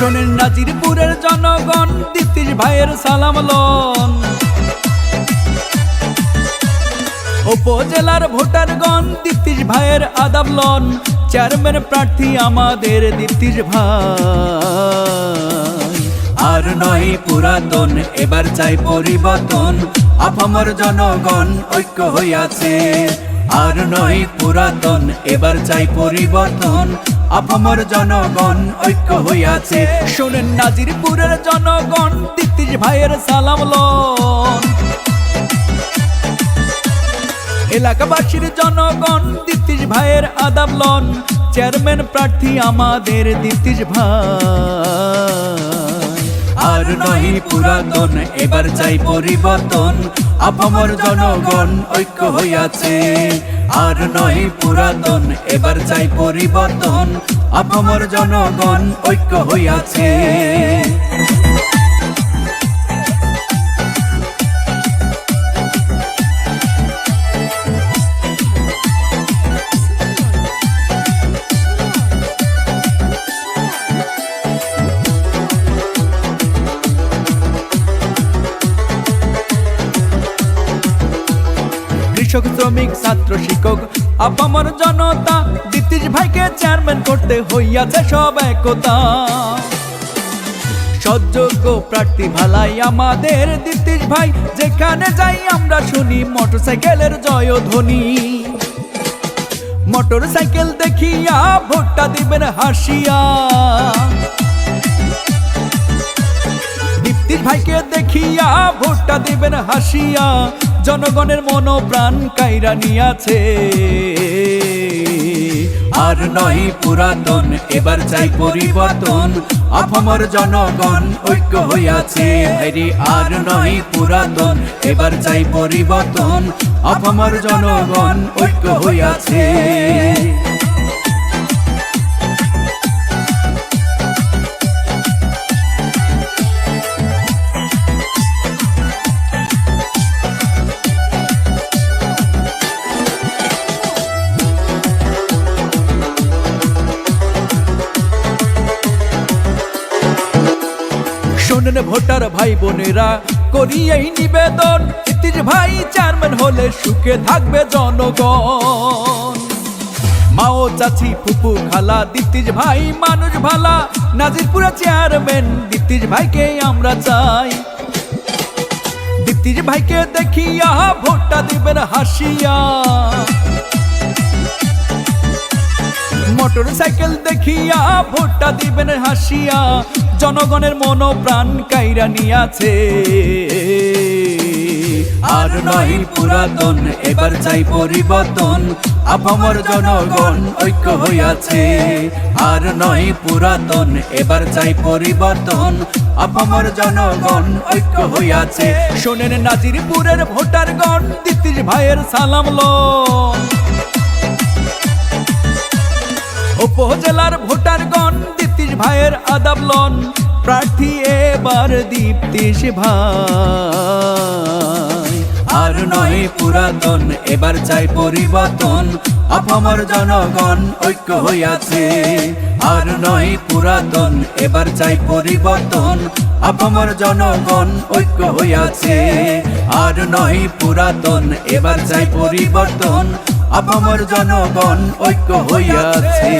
শোনেন নাজিরপুরের জনগণ দীপ্তির ভাইয়ের সালাম লন। উপজেলার ভোটারগণ দীপ্তির ভাইয়ের আদাব লন। চেয়ারম্যান প্রার্থী আমাদের দীপ্তির ভাই। আর নয় পুরাতন, এবার চাই পরিবর্তন। আপামর জনগণ ঐক্য হইয়াছে। আর নয় পুরাতন, এবার চাই পরিবর্তন। আপামর জনগণ ঐক্য হইয়াছে। শোনেন নাজিরপুরের জনগণ দীপ্তির ভাইয়ের সালাম লন। এলাকাবাসীর জনগণ দীপ্তিশ ভাইয়ের আদাব লন। চেয়ারম্যান প্রার্থী আমাদের দীপ্তিশ ভাই। আর নহি পুরাতন, এবার চাই পরিবর্তন। আপামর জনগণ ঐক্য হইয়াছে। আর নয় পুরাতন এবার চাই পরিবর্তন। আপামর জনগণ ঐক্য হইয়াছে। কৃষক, শ্রমিক, ছাত্র, শিক্ষক, আপামর জনতা দীপ্তিশ ভাইকে চেয়ারম্যান করতে হইয়াছে সব একতা। সযোগ্য প্রার্থী ভালাই আমাদের দীপ্তিশ ভাই, যেখানে যাই আমরা শুনি মোটরসাইকেলের জয়ধ্বনি। মোটর সাইকেল দেখিয়া ভোটটা দিবেন হাসিয়া। দীপ্তির ভাইকে দেখিয়া ভোটটা দিবেন হাসিয়া। জনগণের মনোপ্রাণ কাইরা নিয়াছে। আর নয় পুরাতন, এবার চাই পরিবর্তন। আফমর জনগণ ঐক্য হইয়াছে। হরি আর নয় পুরাতন, এবার চাই পরিবর্তন। আফমর জনগণ ঐক্য হইয়াছে। শোনেন ভোটার ভাই বোনেরা করি এই নিবেদন। ইতির ভাই চেয়ারম্যান হলে সুখে থাকবে জনগণ। মাও চাচি ফুপু খালা দীপ্তিজ ভাই, মানুষ ভালা। নাজিরপুরা চেয়ারম্যান দীপ্তিজ ভাইকে আমরা চাই। দীপ্তিজ ভাইকে দেখিয়া ভোটটা দিবেন হাসিয়া। মোটর সাইকেল দেখিয়া, ভোটটা দিবেন হাসিয়া, জনগণের মনো প্রাণ কাইরা নিয়াছে। আর নয় পুরাতন, এবার চাই পরিবর্তন, আপামর জনগণ ঐক্য হইয়াছে। আর নয় পুরাতন, এবার চাই পরিবর্তন, আপামর জনগণ ঐক্য হইয়াছে। শোনেন নাজিরপুরের ভোটারগণ দিতির ভাইয়ের সালাম লন উপজেলার ভোটারগণ দীপ্তিশ ভাইয়ের আদাব লন। প্রার্থী এবার দীপ্তিশ ভাই। আর নয় পুরাতন, এবার চাই পরিবর্তন। আপামর জনগণ ঐক্য হইয়াছে। আর নয় পুরাতন, এবার চাই পরিবর্তন। আপামর জনগণ ঐক্য হইয়াছে। আর নয় পুরাতন, এবার চাই পরিবর্তন। আপামর জনগণ ঐক্য হইয়াছে।